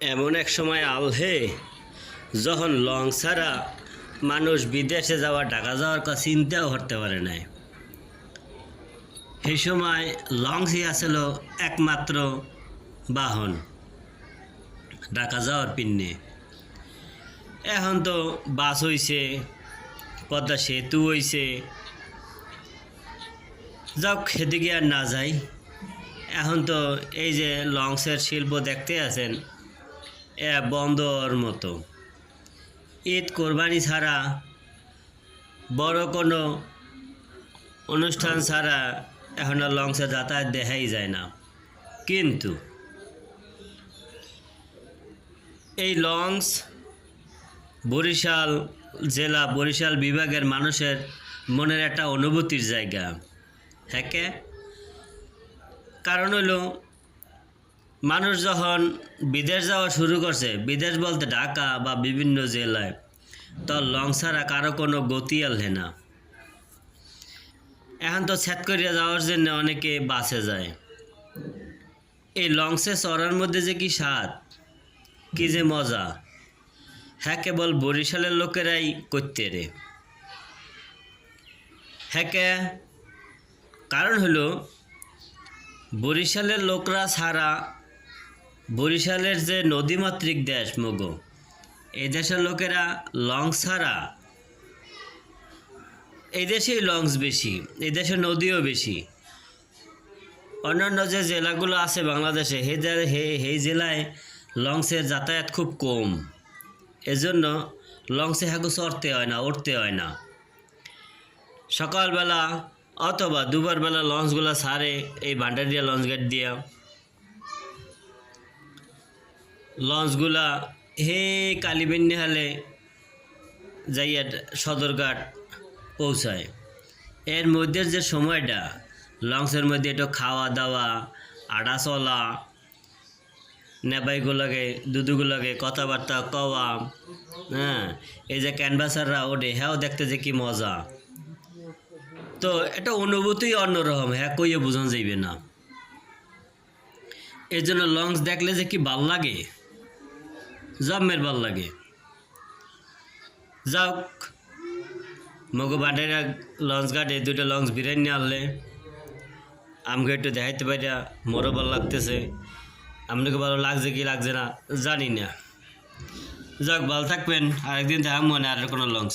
এমন এক সময় আলহে যখন লং ছাড়া মানুষ বিদেশে যাওয়া, ঢাকা যাওয়ার কথা চিন্তাও করতে পারে নাই। সেই সময় লংসই আসল একমাত্র বাহন, ঢাকা যাওয়ার পিন্নে। এখন তো বাস হইছে, পদ্মা সেতু হইছে। যাক, সেদিকে আর না যাই। এখন তো এই যে লংসের শিল্প দেখতে আছেন বন্দর মতো। ঈদ কোরবানি ছাড়া বড় কোনো অনুষ্ঠান ছাড়া এখন আর লংসে যাতায়াত দেখাই যায় না। কিন্তু এই লঞ্চ বরিশাল জেলা বরিশাল বিভাগের মানুষের মনের একটা অনুভূতির জায়গা। হ্যাঁ? কারণ হলো মানুষ যখন বিদেশ যাওয়া শুরু করছে, বিদেশ বলতে ঢাকা বা বিভিন্ন জেলায়, তো লং ছাড়া কারও কোনো গতি আলহে না। এখন তো ছ্যাট করিয়া যাওয়ার জন্য অনেকে বাসে যায়। এই লংসে চড়ার মধ্যে যে কি স্বাদ, কি যে মজা হ্যাঁ কেবল বরিশালের লোকেরাই করতে রে। হ্যাঁ? কারণ হলো, বরিশালের লোকরা ছাড়া বরিশালের যে নদীমাতৃক দেশ মগো এই দেশের লোকেরা লং ছাড়া এই দেশেই লংস বেশি এই দেশে নদীও বেশি। অন্যান্য যে জেলাগুলো আছে বাংলাদেশে সেই জেলায় লংসের যাতায়াত খুব কম। এজন্য লংসে হাগু চড়তে হয় না, উঠতে হয় না। সকালবেলা অথবা দুবার বেলা লঞ্চগুলো সারে এই ভান্ডারিয়া লঞ্চ গেট দিয়া। লঞ্চগুলা হে কালীবেন্নি হালে যাইয়া সদরঘাট পৌঁছায়। এর মধ্যে যে সময়টা, লঞ্চের মধ্যে একটু খাওয়া দাওয়া আড়া চলা নেবাইগুলোকে দুদুগুলোকে কথাবার্তা কওয়া হ্যাঁ এই যে ক্যানভাসাররা ওঠে হ্যাঁ দেখতে যে কি মজা। তো এটা অনুভূতি অন্যরকম হ্যাঁ কইয়ে বোঝানো যাইবে না। এর জন্য লঞ্চ দেখলে যে কি ভালো লাগে। জম্মের ভালো লাগে। যাক মগু বাটের লঞ্চ ঘাটে দুটো লঞ্চ বিরিয়ানি আনলে। আমাকে একটু দেখাইতে পারিয়া মোরও ভালো লাগতেছে। আপনাকে ভালো লাগছে কি লাগছে না জানি না। যাক ভালো থাকবেন। আরেকদিন দেখা মনে আর কোনো লঞ্চ।